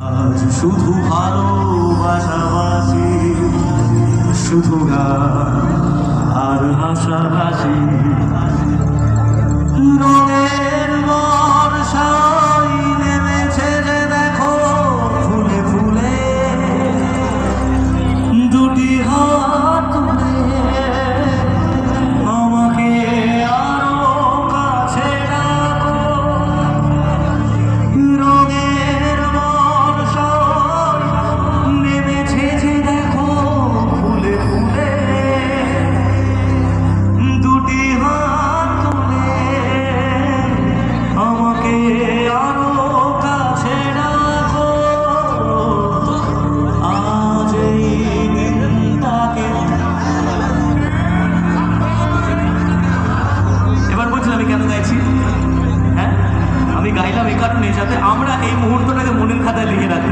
আজ শুধু ভালোবাসাবাসি শুধু আর হাসাহাসি। নেমেছে দেখো ফুলে ফুলে দুটি হাত গাইলাম এই কারণে যাতে আমরা এই মুহূর্তে